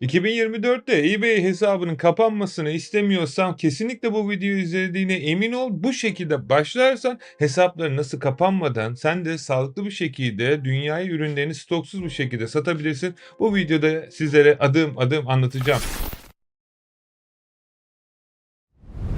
2024'te eBay hesabının kapanmasını istemiyorsan kesinlikle bu videoyu izlediğine emin ol. Bu şekilde başlarsan hesapları nasıl kapanmadan sen de sağlıklı bir şekilde dünyaya ürünlerini stoksuz bir şekilde satabilirsin. Bu videoda sizlere adım adım anlatacağım.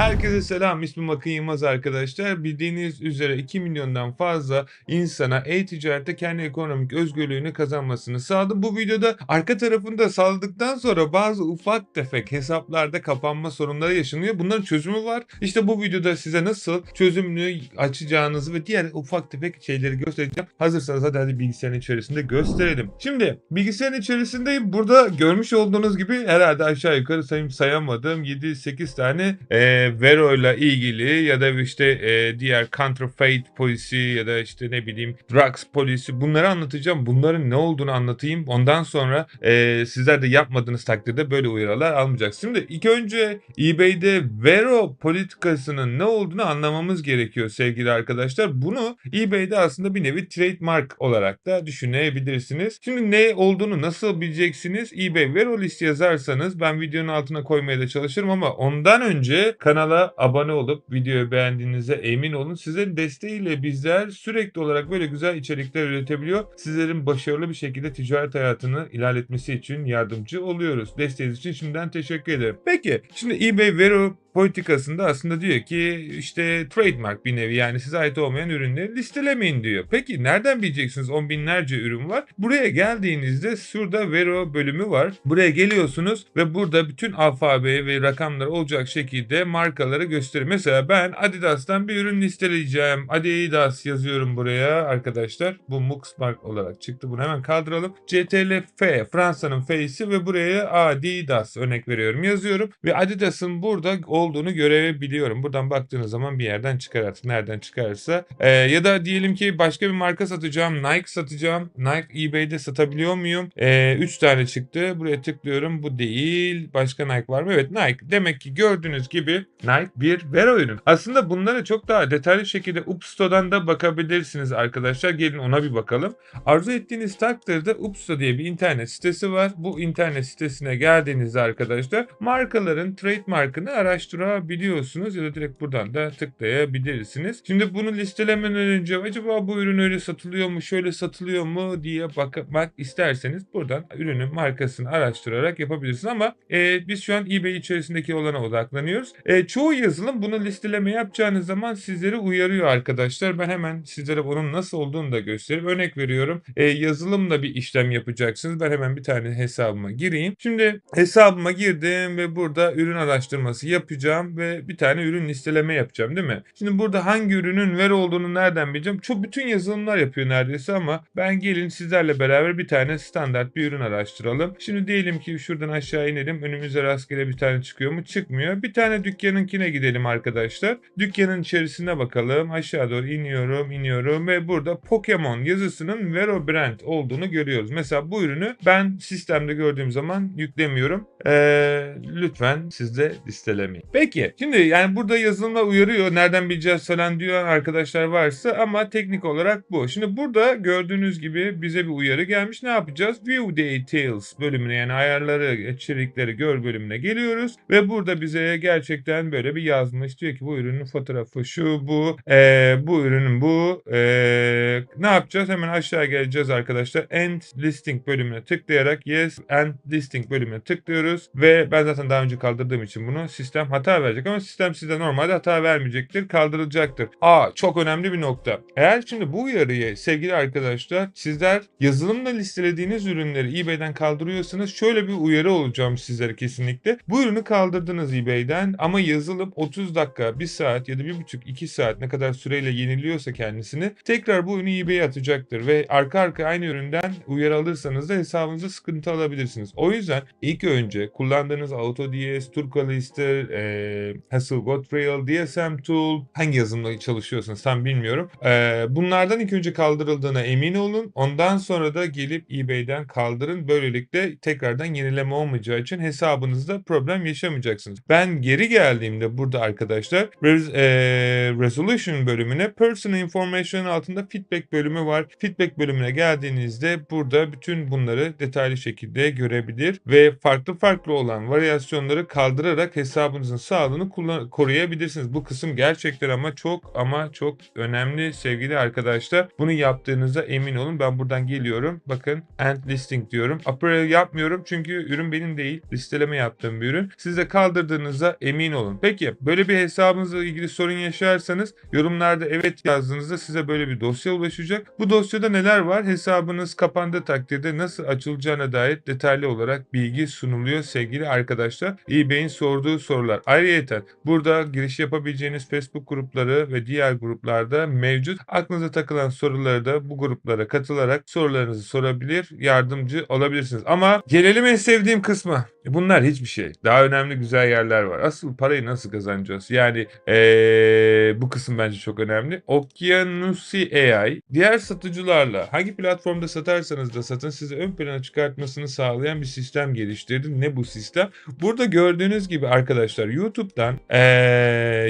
Herkese selam. İsmim Akın Yılmaz arkadaşlar. Bildiğiniz üzere 2 milyondan fazla insana e-ticarette kendi ekonomik özgürlüğünü kazanmasını sağladım. Bu videoda arka tarafında sağladıktan sonra bazı ufak tefek hesaplarda kapanma sorunları yaşanıyor. Bunların çözümü var. İşte bu videoda size nasıl çözümünü açacağınızı ve diğer ufak tefek şeyleri göstereceğim. Hazırsanız hadi, hadi bilgisayarın içerisinde gösterelim. Şimdi bilgisayarın içerisindeyim. Burada görmüş olduğunuz gibi herhalde aşağı yukarı sayım sayamadığım 7-8 tane e, Vero ile ilgili ya da işte e, diğer counterfeit polisi ya da işte ne bileyim drugs polisi bunları anlatacağım. Bunların ne olduğunu anlatayım. Ondan sonra e, sizler de yapmadığınız takdirde böyle uyarılar almayacaksınız. Şimdi ilk önce eBay'de Vero politikasının ne olduğunu anlamamız gerekiyor sevgili arkadaşlar. Bunu eBay'de aslında bir nevi trademark olarak da düşünebilirsiniz. Şimdi ne olduğunu nasıl bileceksiniz? eBay Vero list yazarsanız ben videonun altına koymaya da çalışırım ama ondan önce kanala abone olup videoyu beğendiğinize emin olun. Sizlerin desteğiyle bizler sürekli olarak böyle güzel içerikler üretebiliyor. Sizlerin başarılı bir şekilde ticaret hayatını ilerletmesi için yardımcı oluyoruz. Desteğiniz için şimdiden teşekkür ederim. Peki şimdi eBay Vero politikasında aslında diyor ki işte trademark bir nevi yani size ait olmayan ürünleri listelemeyin diyor. Peki nereden bileceksiniz on binlerce ürün var? Buraya geldiğinizde şurada Vero bölümü var. Buraya geliyorsunuz ve burada bütün alfabe ve rakamlar olacak şekilde markaları gösteriyor. Mesela ben Adidas'tan bir ürün listeleyeceğim. Adidas yazıyorum buraya arkadaşlar. Bu Mux Mark olarak çıktı. Bunu hemen kaldıralım. CTRL F Fransa'nın F'si ve buraya Adidas örnek veriyorum yazıyorum. Ve Adidas'ın burada olduğunu görebiliyorum. Buradan baktığınız zaman bir yerden çıkar artık. Nereden çıkarsa. Ee, ya da diyelim ki başka bir marka satacağım. Nike satacağım. Nike eBay'de satabiliyor muyum? 3 ee, tane çıktı. Buraya tıklıyorum. Bu değil. Başka Nike var mı? Evet Nike. Demek ki gördüğünüz gibi Nike bir Vero ürün. Aslında bunlara çok daha detaylı şekilde Upsto'dan da bakabilirsiniz arkadaşlar. Gelin ona bir bakalım. Arzu ettiğiniz takdirde Upsto diye bir internet sitesi var. Bu internet sitesine geldiğinizde arkadaşlar markaların trademarkını araştırabiliyorsunuz ya da direkt buradan da tıklayabilirsiniz. Şimdi bunu listelemeden önce acaba bu ürün öyle satılıyor mu, şöyle satılıyor mu diye bakmak isterseniz buradan ürünün markasını araştırarak yapabilirsiniz ama e, biz şu an eBay içerisindeki olana odaklanıyoruz. E, çoğu yazılım bunu listeleme yapacağınız zaman sizleri uyarıyor arkadaşlar. Ben hemen sizlere bunun nasıl olduğunu da göstereyim. Örnek veriyorum. E, yazılımla bir işlem yapacaksınız. Ben hemen bir tane hesabıma gireyim. Şimdi hesabıma girdim ve burada ürün araştırması yapacağım ve bir tane ürün listeleme yapacağım değil mi? Şimdi burada hangi ürünün ver olduğunu nereden bileceğim? Çok bütün yazılımlar yapıyor neredeyse ama ben gelin sizlerle beraber bir tane standart bir ürün araştıralım. Şimdi diyelim ki şuradan aşağı inelim. Önümüze rastgele bir tane çıkıyor mu? Çıkmıyor. Bir tane dükkanınkine gidelim arkadaşlar. Dükkanın içerisine bakalım. Aşağı doğru iniyorum, iniyorum ve burada Pokemon yazısının Vero Brand olduğunu görüyoruz. Mesela bu ürünü ben sistemde gördüğüm zaman yüklemiyorum. Ee, lütfen siz de listelemeyin. Peki şimdi yani burada yazılımla uyarıyor. Nereden bileceğiz falan diyor arkadaşlar varsa ama teknik olarak bu. Şimdi burada gördüğünüz gibi bize bir uyarı gelmiş. Ne yapacağız? View Details bölümüne yani ayarları, içerikleri gör bölümüne geliyoruz ve burada bize gerçekten böyle bir yazmış. Diyor ki bu ürünün fotoğrafı şu bu ee, bu ürünün bu ee, ne yapacağız? Hemen aşağı geleceğiz arkadaşlar. End Listing bölümüne tıklayarak Yes End Listing bölümüne tıklıyoruz ve ben zaten daha önce kaldırdığım için bunu sistem hata verecek ama sistem size normalde hata vermeyecektir. Kaldırılacaktır. Aa çok önemli bir nokta. Eğer şimdi bu uyarıyı sevgili arkadaşlar sizler yazılımla listelediğiniz ürünleri eBay'den kaldırıyorsanız şöyle bir uyarı olacağım sizlere kesinlikle. Bu ürünü kaldırdınız eBay'den ama yazılım 30 dakika, 1 saat ya da 1,5-2 saat ne kadar süreyle yeniliyorsa kendisini tekrar bu ürünü eBay'e atacaktır ve arka arka aynı üründen uyarı alırsanız da hesabınıza sıkıntı alabilirsiniz. O yüzden ilk önce kullandığınız AutoDS, Turkalister, e, Hasselblad Rail, DSM Tool, hangi yazılımla çalışıyorsanız tam bilmiyorum. Eee, bunlardan ilk önce kaldırıldığına emin olun. Ondan sonra da gelip eBay'den kaldırın. Böylelikle tekrardan yenileme olmayacağı için hesabınızda problem yaşamayacaksınız. Ben geri geldiğimde burada arkadaşlar res, eee, Resolution bölümüne Personal Information altında Feedback bölümü var. Feedback bölümüne geldiğinizde burada bütün bunları detaylı şekilde görebilir ve farklı farklı olan varyasyonları kaldırarak hesabınızın sağlığını koruyabilirsiniz. Bu kısım gerçekten ama çok ama çok önemli sevgili arkadaşlar. Bunu yaptığınızda emin olun. Ben buradan geliyorum. Bakın end listing diyorum. Apparel yapmıyorum çünkü ürün benim değil. Listeleme yaptığım bir ürün. Siz de kaldırdığınızda emin olun. Peki böyle bir hesabınızla ilgili sorun yaşarsanız yorumlarda evet yazdığınızda size böyle bir dosya ulaşacak. Bu dosyada neler var? Hesabınız kapandığı takdirde nasıl açılacağına dair detaylı olarak bilgi sunuluyor sevgili arkadaşlar. eBay'in sorduğu sorular. Ayrıca burada giriş yapabileceğiniz Facebook grupları ve diğer gruplarda mevcut. Aklınıza takılan soruları da bu gruplara katılarak sorularınızı sorabilir, yardımcı olabilirsiniz. Ama gelelim en sevdiğim kısma. Bunlar hiçbir şey. Daha önemli güzel yerler var. Asıl parayı nasıl kazanacağız? Yani eee, bu kısım bence çok önemli. Okyanusi AI diğer satıcılarla hangi platformda satarsanız da satın sizi ön plana çıkartmasını sağlayan bir sistem geliştirdi. Ne bu sistem? Burada gördüğünüz gibi arkadaşlar YouTube'dan eee,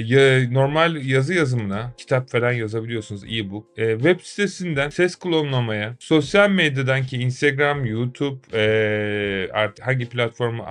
ya- normal yazı yazımına kitap falan yazabiliyorsunuz e-book. Eee, web sitesinden ses klonlamaya, sosyal medyadan ki Instagram, YouTube, eee, artık hangi platformu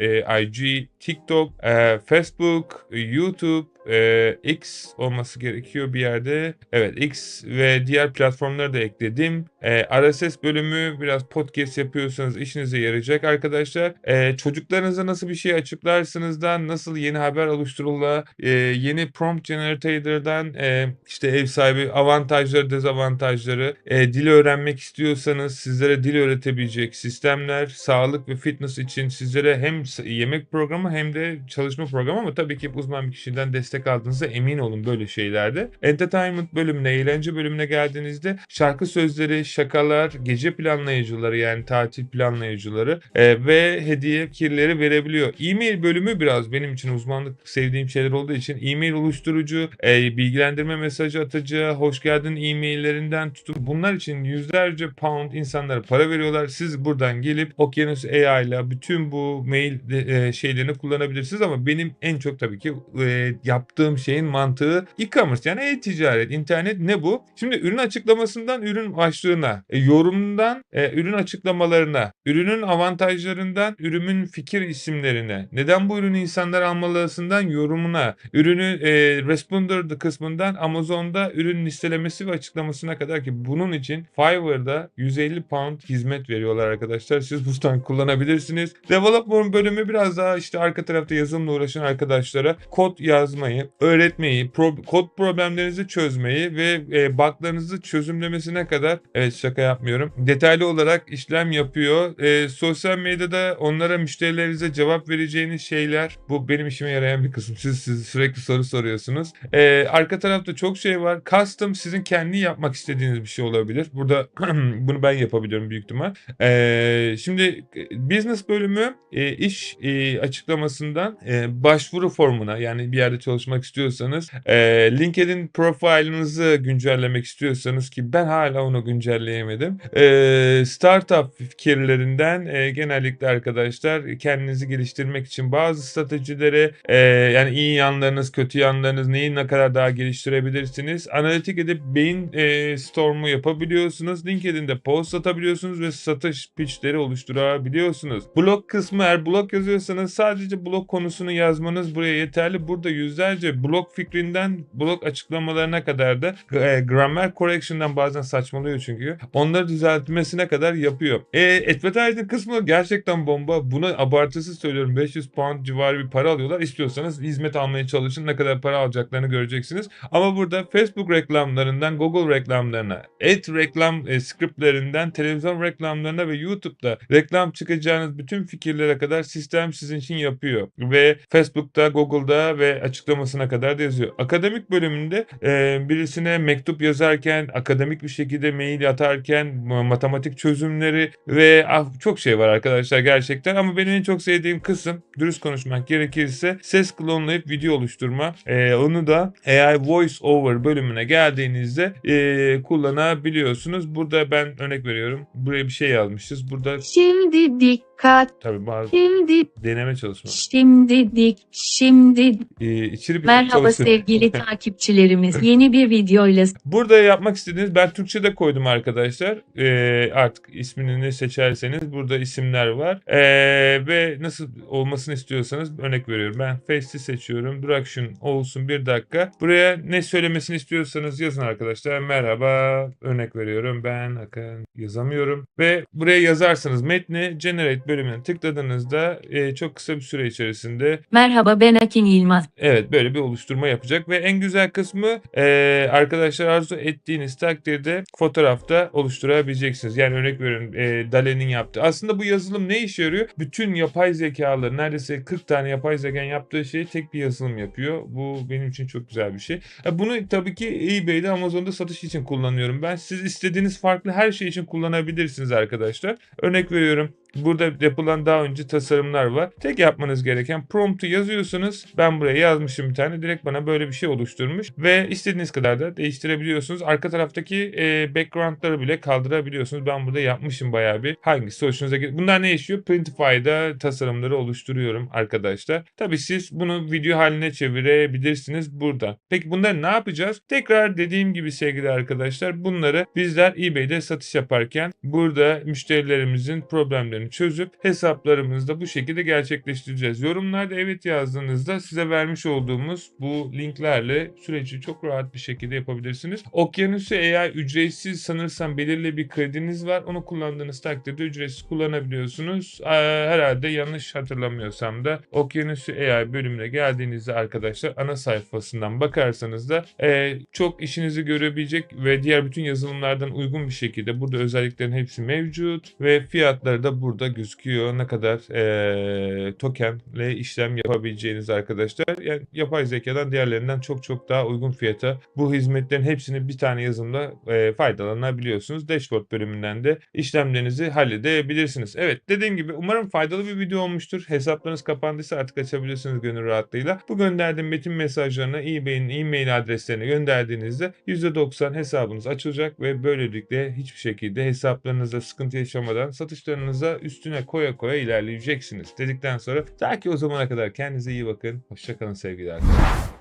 eee, IG, TikTok, eee, Facebook, YouTube, eee, X olması gerekiyor bir yerde. Evet X ve diğer platformları da ekledim. Eee, RSS bölümü biraz podcast yapıyorsanız işinize yarayacak arkadaşlar. Eee, çocuklarınıza nasıl bir şey açıklarsınızdan nasıl yeni haber oluşturula, eee, yeni prompt generator'dan eee, işte ev sahibi avantajları dezavantajları, eee, dil öğrenmek istiyorsanız sizlere dil öğretebilecek sistemler, sağlık ve fitness için sizlere hem yemek programı hem de çalışma programı ama tabii ki uzman bir kişiden destek aldığınızda emin olun böyle şeylerde. Entertainment bölümüne, eğlence bölümüne geldiğinizde şarkı sözleri, şakalar, gece planlayıcıları yani tatil planlayıcıları e, ve hediye fikirleri verebiliyor. E-mail bölümü biraz benim için uzmanlık sevdiğim şeyler olduğu için e-mail oluşturucu, e, bilgilendirme mesajı atıcı, hoş geldin e-maillerinden tutup bunlar için yüzlerce pound insanlara para veriyorlar. Siz buradan gelip Okyanus AI ile bütün bu mail e, şeylerini kullanabilirsiniz ama benim en çok tabii ki e, yaptığım şeyin mantığı e-commerce yani e-ticaret, internet ne bu? Şimdi ürün açıklamasından ürün başlığına, e, yorumdan e, ürün açıklamalarına, ürünün avantajlarından ürünün fikir isimlerine, neden bu ürünü insanlar almalısından yorumuna, ürünü e, responder kısmından Amazon'da ürün listelemesi ve açıklamasına kadar ki bunun için Fiverr'da 150 pound hizmet veriyorlar arkadaşlar. Siz buradan kullanabilirsiniz. Developer bölümü biraz daha işte arka tarafta yazılımla uğraşan arkadaşlara kod yazmayı, öğretmeyi, pro- kod problemlerinizi çözmeyi ve e, buglarınızı çözümlemesine kadar evet şaka yapmıyorum. Detaylı olarak işlem yapıyor. E, sosyal medyada onlara müşterilerinize cevap vereceğiniz şeyler bu benim işime yarayan bir kısım. Siz, siz sürekli soru soruyorsunuz. E, arka tarafta çok şey var. Custom sizin kendi yapmak istediğiniz bir şey olabilir. Burada bunu ben yapabiliyorum büyük ihtimal. E, şimdi business bölümü e, iş e, açıklamasından e, başvuru formuna yani bir yerde çalışmak istiyorsanız e, LinkedIn profilinizi güncellemek istiyorsanız ki ben hala onu güncelleyemedim. E, startup fikirlerinden e, genellikle arkadaşlar kendinizi geliştirmek için bazı stratejilere e, yani iyi yanlarınız, kötü yanlarınız neyi ne kadar daha geliştirebilirsiniz. Analitik edip beyin e, stormu yapabiliyorsunuz. LinkedIn'de post atabiliyorsunuz ve satış pitchleri oluşturabiliyorsunuz. Blog kısmı eğer blog yazıyorsanız sadece blog konusunu yazmanız buraya yeterli. Burada yüzlerce blog fikrinden blog açıklamalarına kadar da e, grammar correction'dan bazen saçmalıyor çünkü. Onları düzeltmesine kadar yapıyor. E, advertising kısmı gerçekten bomba. Buna abartısız söylüyorum. 500 pound civarı bir para alıyorlar. İstiyorsanız hizmet almaya çalışın. Ne kadar para alacaklarını göreceksiniz. Ama burada Facebook reklamlarından Google reklamlarına, ad reklam e, scriptlerinden televizyon reklamlarına ve YouTube'da reklam çıkacağınız bütün fikirlere kadar sistem sizin için yapıyor. Ve Facebook'ta, Google'da ve açıklamasına kadar da yazıyor. Akademik bölümünde e, birisine mektup yazarken akademik bir şekilde mail atarken ma- matematik çözümleri ve ah, çok şey var arkadaşlar gerçekten ama benim en çok sevdiğim kısım dürüst konuşmak gerekirse ses klonlayıp video oluşturma. Ee, onu da AI Voice Over bölümüne geldiğinizde ee, kullanabiliyorsunuz. Burada ben örnek veriyorum. Buraya bir şey yazmışız. Burada Şimdi dikkat. tabii bazı Şimdi, deneme çalışma. şimdi dik, şimdi. Ee, içeri bir Merhaba çalışıyor. sevgili takipçilerimiz. Yeni bir videoyla Burada yapmak istediğiniz ben Türkçe'de koydum arkadaşlar. Ee, artık ismini ne seçerseniz burada isimler var. Ee, ve nasıl olmasını istiyorsanız örnek veriyorum. Ben Face'i seçiyorum. Duraction olsun bir dakika. Buraya ne söylemesini istiyorsanız yazın arkadaşlar. Merhaba örnek veriyorum. Ben Hakan yazamıyorum. Ve buraya yazarsanız metni generate bölümüne tıkladığınızda e, çok kısa bir süre içerisinde merhaba ben Akin Yılmaz. Evet böyle bir oluşturma yapacak ve en güzel kısmı eee, arkadaşlar arzu ettiğiniz takdirde fotoğrafta oluşturabileceksiniz. Yani örnek veriyorum eee Dali'nin yaptığı. Aslında bu yazılım ne işe yarıyor? Bütün yapay zekaları neredeyse 40 tane yapay zekanın yaptığı şeyi tek bir yazılım yapıyor. Bu benim için çok güzel bir şey. Ha, Bunu tabii ki eBay'de Amazon'da satış için kullanıyorum ben. Siz istediğiniz farklı her şey için kullanabilirsiniz arkadaşlar. Örnek veriyorum Burada yapılan daha önce tasarımlar var. Tek yapmanız gereken promptu yazıyorsunuz. Ben buraya yazmışım bir tane. Direkt bana böyle bir şey oluşturmuş. Ve istediğiniz kadar da değiştirebiliyorsunuz. Arka taraftaki e, backgroundları bile kaldırabiliyorsunuz. Ben burada yapmışım bayağı bir. Hangisi hoşunuza gidiyor? Bunlar ne işiyor? Printify'da tasarımları oluşturuyorum arkadaşlar. Tabii siz bunu video haline çevirebilirsiniz burada. Peki bunları ne yapacağız? Tekrar dediğim gibi sevgili arkadaşlar bunları bizler eBay'de satış yaparken burada müşterilerimizin problemlerini çözüp hesaplarımızda bu şekilde gerçekleştireceğiz. Yorumlarda evet yazdığınızda size vermiş olduğumuz bu linklerle süreci çok rahat bir şekilde yapabilirsiniz. Okyanusu AI ücretsiz sanırsam belirli bir krediniz var. Onu kullandığınız takdirde ücretsiz kullanabiliyorsunuz. Herhalde yanlış hatırlamıyorsam da Okyanusu AI bölümüne geldiğinizde arkadaşlar ana sayfasından bakarsanız da e, çok işinizi görebilecek ve diğer bütün yazılımlardan uygun bir şekilde burada özelliklerin hepsi mevcut ve fiyatları da burada gözüküyor. Ne kadar e, tokenle işlem yapabileceğiniz arkadaşlar. Yani yapay zekadan diğerlerinden çok çok daha uygun fiyata bu hizmetlerin hepsini bir tane yazılımda e, faydalanabiliyorsunuz. Dashboard bölümünden de işlemlerinizi halledebilirsiniz. Evet dediğim gibi umarım faydalı bir video olmuştur. Hesaplarınız kapandıysa artık açabilirsiniz gönül rahatlığıyla. Bu gönderdiğim metin mesajlarını eBay'in e-mail adreslerine gönderdiğinizde %90 hesabınız açılacak ve böylelikle hiçbir şekilde hesaplarınızda sıkıntı yaşamadan satışlarınıza üstüne koya koya ilerleyeceksiniz dedikten sonra ta ki o zamana kadar kendinize iyi bakın. Hoşçakalın sevgili arkadaşlar.